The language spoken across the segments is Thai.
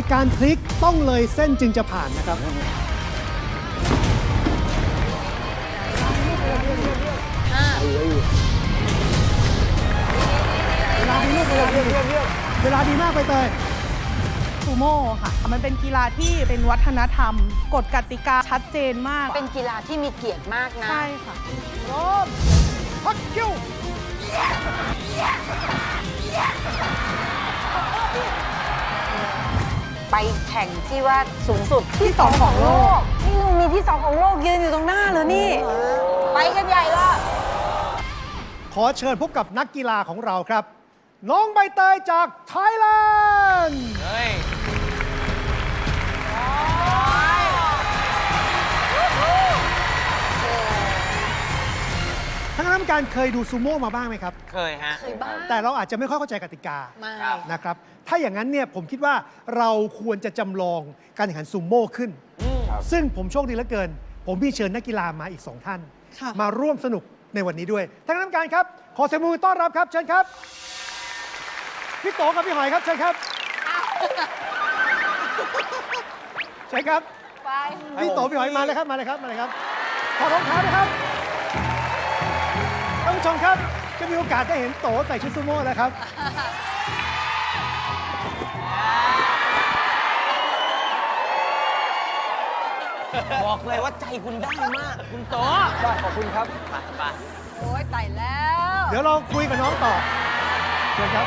ในการพลิกต้องเลยเส้นจึงจะผ่านนะครับ เวลาดีลูกเวลาดีเวลาดีมากไปเตย ซูโม่ค่ะ มันเป็นกีฬาที่เป็นวัฒนธรรม กฎกติกาชัดเจนมาก เป็นกีฬาที่มีเกียรติมากนะ ใช่ค่ะพร้อมพักคิว ไปแข่งที่ว่าสูงสุดที่สองของโลก นี่ลุงมีที่สองของโลกยืนอยู่ตรงหน้าเลยนี่ ไปกันใหญ่ละขอเชิญพบกับนักกีฬาของเราครับ น้องใบเตยจากไทยแลนด์ เฮ้ย ทั้งนั้นการเคยดูซูโม่มาบ้างไหมครับ เคยฮะ เคยบ้างแต่เราอาจจะไม่ค่อยเข้าใจกติกาไม่ครับ นะครับ ถ้าอย่างนั้นเนี่ยผมคิดว่าเราควรจะจำลองการแข่งขันซูโม่ขึ้นซึ่งผมโชคดีเหลือเกิน ผมมีเชิญนักกีฬามาอีกสองท่าน ค่ะ มาร่วมสนุกในวันนี้ด้วยทั้งนั้นการครับ ขอเสียงปรบมือต้อนรับครับ เชิญครับ พี่โตกับพี่หอยครับเชิญครับเชิญครับ ไป พี่โตพี่หอยมาเลยครับมาเลยครับมาเลยครับขอรองเท้าด้วยครับท่านผู้ชมครับ จะมีโอกาสได้เห็นโตใส่ชุดซูโม่แล้วครับ บอกเลยว่าใจคุณได้มาก คุณโตขอบคุณครับไปไปโอ้ยไต่แล้ว เดี๋ยวเราคุยกับน้องต่อเชิญครับ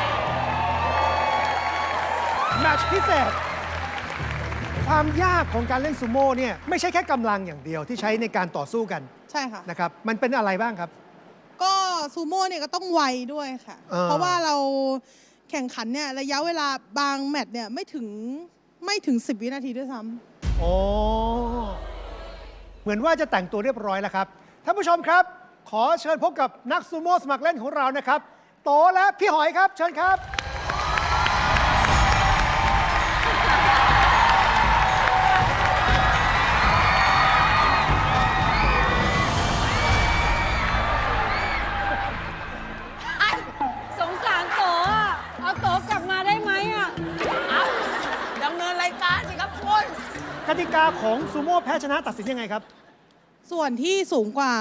แมตช์พิเศษ ความยากของการเล่นซูโม่เนี่ยไม่ใช่แค่กำลังอย่างเดียวที่ใช้ในการต่อสู้กันใช่ค่ะ นะครับ มันเป็นอะไรบ้างครับก็ ซูโม่เนี่ยก็ต้องไวด้วยค่ะเออเพราะว่าเราแข่งขันเนี่ยระยะเวลาบางแมตช์เนี่ยไม่ถึงไม่ถึง 10 วินาทีด้วยซ้ำโอ้เหมือนว่าจะแต่งตัวเรียบร้อยแล้วครับ ท่านผู้ชมครับ ขอเชิญพบกับนักซูโม่สมัครเล่นของเรานะครับ โตและพี่หอยครับ เชิญครับ พ้ชนะตัดสินยังไงครับ ส่วนที่สูงกว่า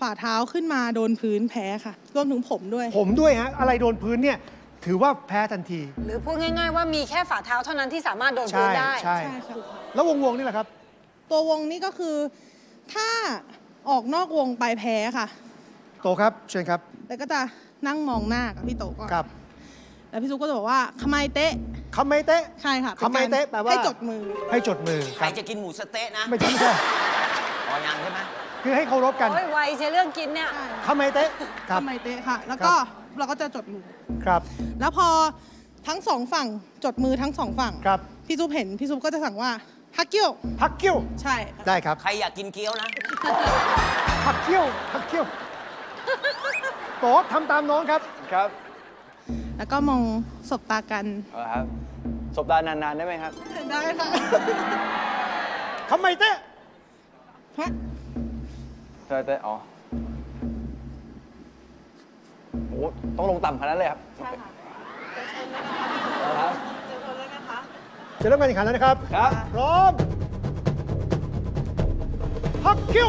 ฝ่าเท้าขึ้นมาโดนพื้นแพ้ค่ะ รวมถึงผมด้วย ผมด้วยฮะอะไรโดนพื้นเนี่ยถือว่าแพ้ทันทีหรือพูดง่ายๆว่ามีแค่ฝ่าเท้าเท่านั้นที่สามารถโดนพื้ใช่นได้ ใช่ใช่ค่ะ แล้ววงวงๆนี่แหละครับ ตัววงนี้ก็คือ ถ้าออกนอกวงไปแพ้ค่ะ โตครับเชิญครับ แล้วก็จะนั่งมองหน้ากับพี่โตก่อน ครับ แล้วพี่ซุกก็จะบอกว่าขมายเตะคำไม่เตะ ใช่ค่ะขมายเตะแปลว่า ให้จดมือ ให้จดมือใครจะกินหมูสะเต๊ะนะไม่ใช่ไม่ใช่อ๋อยังใช่ไหมคือให้เคารพกันโอ้ยไวใช่เรื่องกินเนี่ย ใช่คำไม่เตะคขรับมายเตะค่ะ แล้วก็เราก็จะจดมือ ครับแล้วพอทั้งสองฝั่งจดมือทั้งสองฝั่งครับพี่ซุปเห็นพี่ซุปก็จะสั่งว่าฮักกิ้วพักคิ้วใช่ค่ะได้ครับใครอยากกินเกี๊ยวนะ พักคิ้วพักคิ้วโตทำตามน้องครับครับ แล้วก็มองสบตากัน เอาละครับสบตานานๆได้ไหมครับ ได้ค่ะคำไม่เตะฮะเธอแต่อ๋อโอ้ต้องลงต่ำขนาดนั้นเลยครับใช่ค่ะเอาละครับ จะเริ่มการแข่งขันแล้วนะครับ ครับ พร้อมพักคิ้ว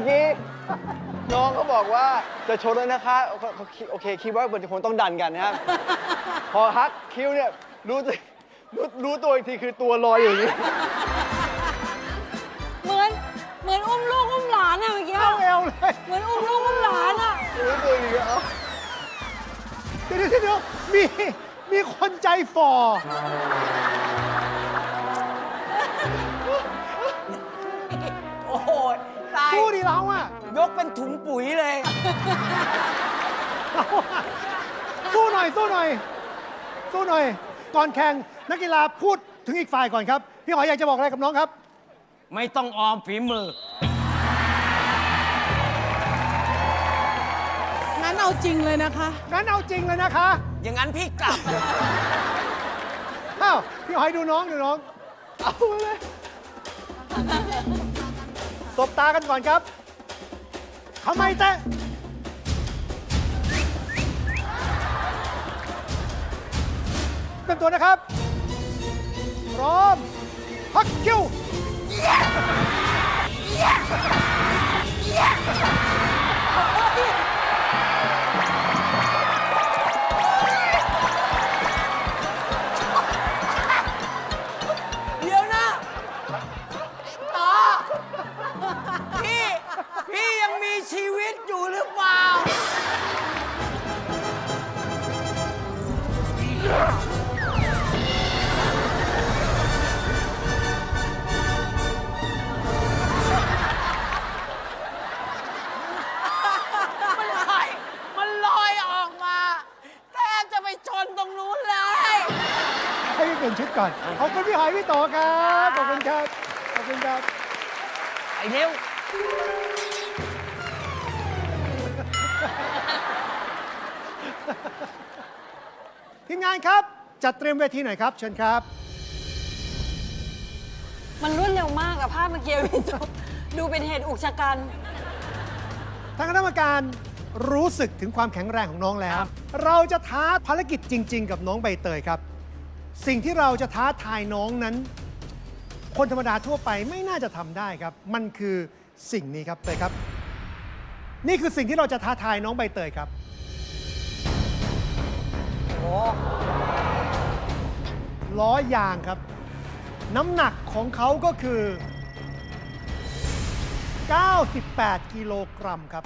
มื่อกี้ น้องเขาบอกว่าจะชนแล้วนะคะโอเคโอเคคิดว่ามันคงต้องดันกันนะครับ พอฮักคิ้วเนี่ยรู้สึกรู้รู้ตัวอีกทีคือตัวลอยอยู่อย่างนี้เหมือนเหมือนอุ้มลูกอุ้มหลานอะเมื่อกี้ เข้าเอวเลยเหมือนอุ้มลูกอุ้มหลานอะรู้ตัวอีกทีเอ้าเดี๋ยวเดี๋ยวเดี๋ยวมีมีคนใจฝ่อโอ้ สู้ดิเราอะยกเป็นถุงปุ๋ยเลย เราอะสู้หน่อยสู้หน่อย สู้หน่อย ก่อนแข่งนักกีฬาพูดถึงอีกฝ่ายก่อนครับ พี่หอยอยากจะบอกอะไรกับน้องครับ ไม่ต้องออมฝีมือ งั้นเอาเอาจริงเลยนะคะ งั้นเอาจริงเลยนะคะ อย่างนั้นพี่กลับ อ้าว พี่หอยดูน้องดูน้อง เอาเลยต บตากันก่อนครับทำไมแตะเต็มตัวนะครับ พร้อมฮักคิวเพี่หอยพี่โตครับขอบคุณครับขอบคุณครับไอ้เร็วทีมงานครับ จัดเตรียมเวทีหน่อยครับ เชิญครับ มันรวดเร็วมากอะภาพเมื่อกี้พี่โจดูเป็นเหตุอุกชะกัน ทางคณะกรรมการรู้สึกถึงความแข็งแรงของน้องแล้ว เราจะท้าภารกิจจริง ๆ กับน้องใบเตยครับ สิ่งที่เราจะท้าทายน้องนั้น คนธรรมดาทั่วไปไม่น่าจะทำได้ครับ มันคือสิ่งนี้ครับเตยครับ นี่คือสิ่งที่เราจะท้าทายน้องใบเตยครับ ล้อยางครับ น้ำหนักของเขาก็คือ 98 กิโลกรัมครับ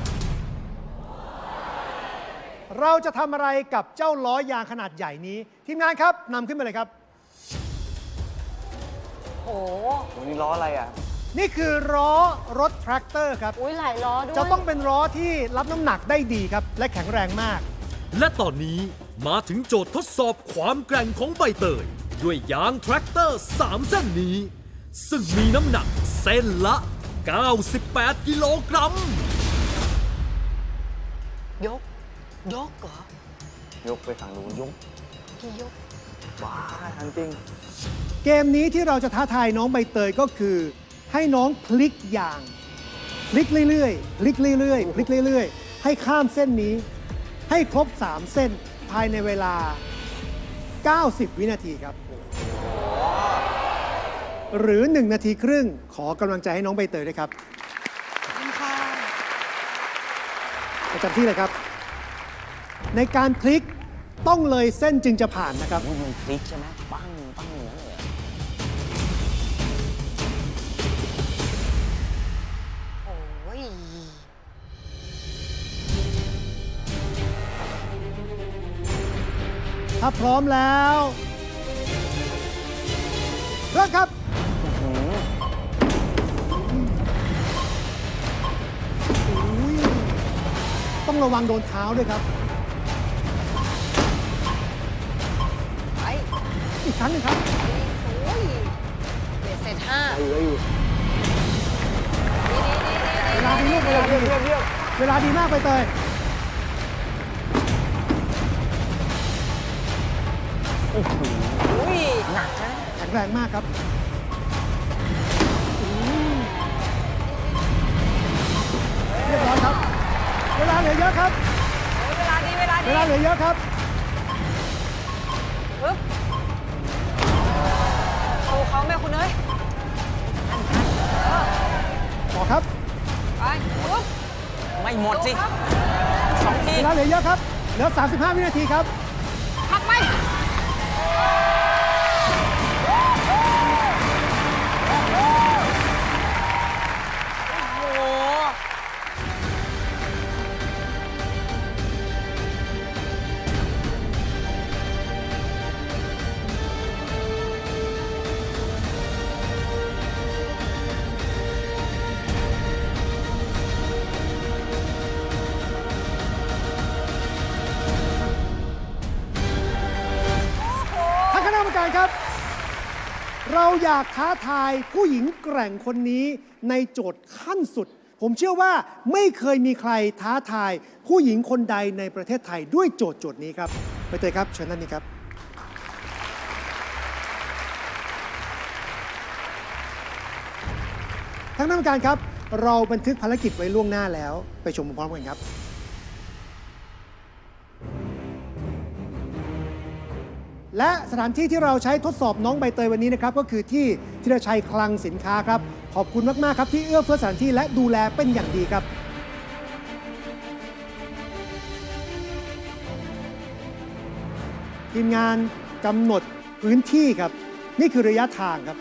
เราจะทำอะไรกับเจ้าล้อยางขนาดใหญ่นี้ ทีมงานครับนำขึ้นมาเลยครับโอ้วันนี้ล้ออะไรอะ นี่คือล้อรถแทรกเตอร์ครับ อุ้ยหลายล้อด้วย จะต้องเป็นล้อที่รับน้ำหนักได้ดีครับ และแข็งแรงมาก และตอนนี้มาถึงโจทย์ทดสอบความแกร่งของใบเตย ด้วยยางแทรกเตอร์ 3 เส้นนี้ ซึ่งมีน้ำหนักเส้นละ 98 กิโลกรัม ยก ยกเหรอ ยกไปฝั่งนู้นยกพี่ยกว้าทันจริง เกมนี้ที่เราจะท้าทายน้องใบเตยก็คือ ให้น้องพลิกยางพลิกเรื่อยๆพลิกเรื่อยๆพลิกเรื่อยๆ ให้ข้ามเส้นนี้ ให้ครบ 3 เส้นภายในเวลา 90 วินาทีครับ หรือ 1 นาทีครึ่งขอกำลังใจให้น้องใบเตยด้วยครับ ขอบคุณค่ะ ประจำที่เลยครับ ในการพลิกต้องเลยเส้นจึงจะผ่านนะครับมันพลิกใช่ไหมปั้งปั้งอย่างนั้นเลยโอ้ยถ้าพร้อมแล้วเริ่มครับอุ๊ยต้องระวังโดนเท้าด้วยครับ อีกครั้งหนึ่งครับโอ้ยเบ็ดเสร็จห้าเหลืออยู่เวลาดีลูกเวลาดีเยี่ยมเยี่ยมเวลาดีมากไปเตยอุ้ยหนักนะแข็งแรงมากครับอืมเรียบร้อยครับ เวลาเหลือเยอะครับ เวลาดีเวลาเวดีลาเหลือเยอะครับปึ๊บ เขาแม่คุณเอ้ยต่อครับไปปึ๊บไม่หมดสิครับสองทีเวลาเหลือเยอะครับ เหลือ 35 วินาทีครับพักไป เราอยากท้าทายผู้หญิงแกร่งคนนี้ในโจทย์ขั้นสุด ผมเชื่อว่าไม่เคยมีใครท้าทาย ผู้หญิงคนใดในประเทศไทยด้วยโจทย์โจทย์นี้ครับใบเตยครับเชิญท่านนี้ครับทางนักการครับ เราบันทึกภารกิจไว้ล่วงหน้าแล้ว ไปชมพร้อมกันครับ และสถานที่ที่เราใช้ทดสอบน้องใบเตยวันนี้นะครับ ก็คือที่ธีรชัยคลังสินค้าครับ ขอบคุณมาก ๆ ครับที่เอื้อเฟื้อสถานที่และดูแลเป็นอย่างดีครับ ทีมงานกำหนดพื้นที่ครับ นี่คือระยะทางครับ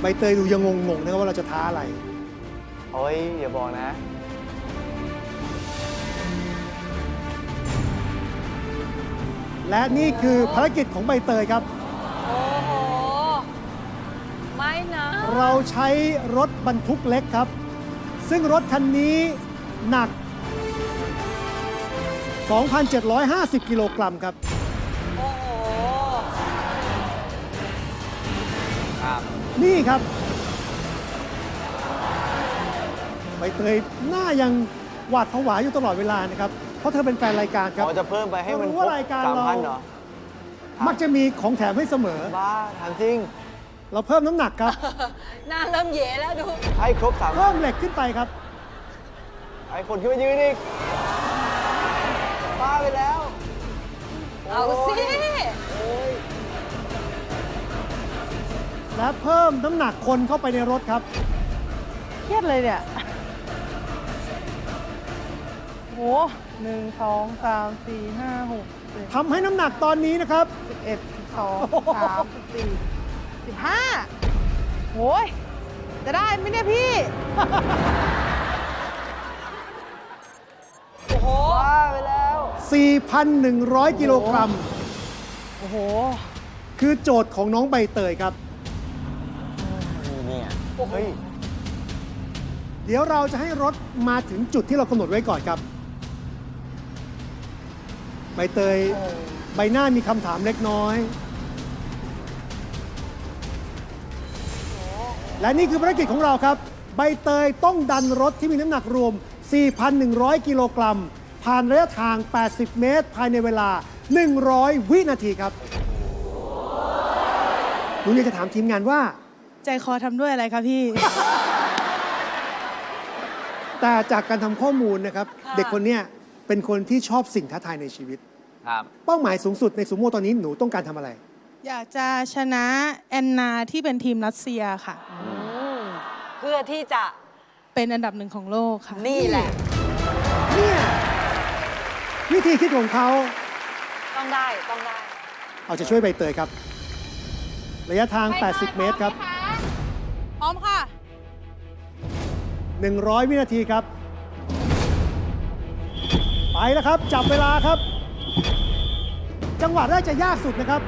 ใบเตยดูยังงงๆนะครับว่าเราจะท้าอะไร โอ้ยอย่าบอกนะ และนี่คือภารกิจของใบเตยครับ โอ้โห ไม่นะ เราใช้รถบรรทุกเล็กครับ ซึ่งรถคันนี้หนัก 2,750 กิโลกรัมครับ โอ้โหนี่ครับ ใบเตยหน้ายังหวาดผวาอยู่ตลอดเวลานะครับ เพราะเธอเป็นแฟนรายการครับอ๋อจะเพิ่มไปให้มันเรารู้ครว่าบรายการสามเรา พันเหรอมักจะมีของแถมให้เสมอ บ้าถามจริง เราเพิ่มน้ำหนักครับ หน้าเริ่มเยแล้วดู ให้ครบสามพัเพิ่นมเหล็กขึ้นไปครับ ไอ้คนขึ้นมายืนอีกบ้าไปแล้วเอาสิ และเพิ่มน้ำหนักคนเข้าไปในรถครับ เครียดเลยเนี่ย โหหนึ่งสองสามสี่ห้าหกเจ็ดทำให้น้ำหนักตอนนี้นะครับ สิบเอ็ดสิบสองสามสิบสี่สิบห้าโอ้ยจะได้ไหมเนี่ยพี่ โอ้โหบ้าไปแล้ว 4,100 กิโลกรัม โอ้โห คือโจทย์ของน้องใบเตยครับเฮ้ยเดี๋ยวเราจะให้รถมาถึงจุดที่เรากำหนดไว้ก่อนครับ ใบเตยใบหน้ามีคำถามเล็กน้อย และนี่คือภารกิจของเราครับ ใบเตยต้องดันรถที่มีน้ำหนักรวม 4,100 กิโลกรัม ผ่านระยะทาง 80 เมตร ภายในเวลา 100 วินาทีครับหนูอยากจะถามทีมงานว่า ใจคอทำด้วยอะไรคะพี่ แต่จากการทำข้อมูลนะครับค่ะเด็กคนเนี้ย เป็นคนที่ชอบสิ่งท้าทายในชีวิต ครับ เป้าหมายสูงสุดในซูโม่ตอนนี้หนูต้องการทำอะไร อยากจะชนะแอนนาที่เป็นทีมรัสเซียค่ะอืมเพื่อที่จะเป็นอันดับหนึ่งของโลกค่ะ นี่แหละ เนี่ยวิธีคิดของเขาต้องได้ต้องได้ เอาใจะช่วยใบเตยครับ ระยะทาง 80 เมตรครับ พร้อมค่ะ 100 วินาทีครับ ไปแล้วครับ จับเวลาครับ จังหวะแรกจะยากสุดนะครับ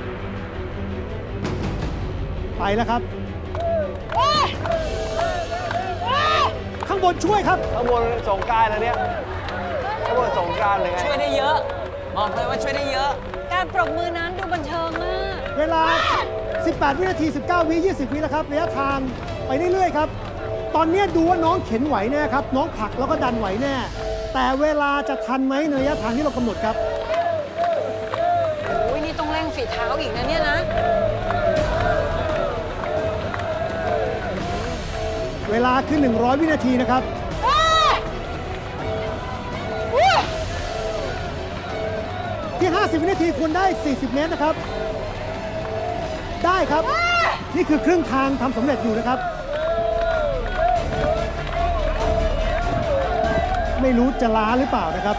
ไปแล้วครับ ข้างบนช่วยครับ ข้างบนสงกรารแล้วเนี่ยข้างบนสงกรารเลยไงช่วยได้เยอะ บอกเลยว่าช่วยได้เยอะ การปรบมือนั้นดูบันเทิงมาก เวลา 18 วินาที 19 วิ 20 วิแล้วครับระยะทางไปเรื่อยๆครับ ตอนนี้ดูว่าน้องเข็นไหวแน่ครับ น้องผลักแล้วก็ดันไหวแน่ แต่เวลาจะทันไหมในระยะทางที่เรากำหนดครับโอ้ยนี่ต้องเร่งฝีเท้าอีกนะเนี่ยนะ เวลาคือ 100 วินาทีนะครับ ที่ 50 วินาทีควรได้ 40 เมตรนะครับ ได้ครับ นี่คือครึ่งทางทำสำเร็จอยู่นะครับ ไม่รู้จะล้าหรือเปล่านะครับ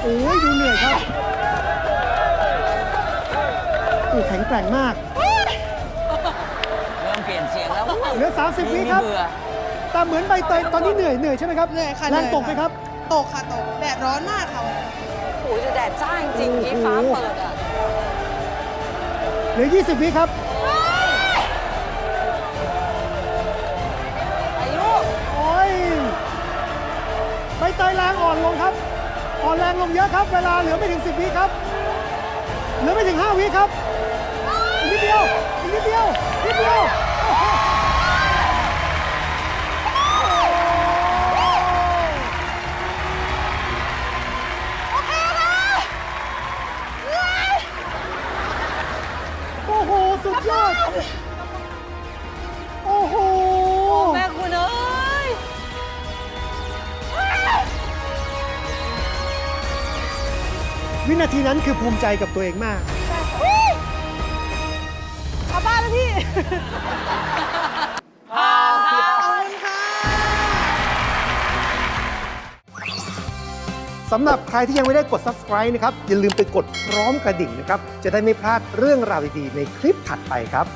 โอ้ยดูเหนื่อยครับโอ้แข็งแกร่งมาก เริ่มเปลี่ยนเสียงแล้วเหลือ 30วิครับ เบื่อแต่เหมือนใบเตยตอนนี้เหนื่อยเหนื่อยใช่ไหมครับเหนื่อยค่ะแรงเหนื่อยตกไหมครับ ตกค่ะตกแดดร้อนมากค่ะโอ้ยแต่แดดจ้าจริงๆที่ฟ้าโอ้โหเปิดอะเหลือ 20วิครับ งอ่อนลงครับ อ่อนแรงลงเยอะครับ เวลาเหลือไม่ถึง 10วิครับ เหลือไม่ถึง 5วิครับ อีกนิดเดียว อีกนิดเดียวนิดเดียว วินาทีนั้นคือภูมิใจกับตัวเองมากเอาบ้านแล้วพี่ขอบคุณค่ะ สำหรับใครที่ยังไม่ได้กด subscribe นะครับ อย่าลืมไปกดพร้อมกระดิ่งนะครับ จะได้ไม่พลาดเรื่องราวดีๆในคลิปถัดไปครับ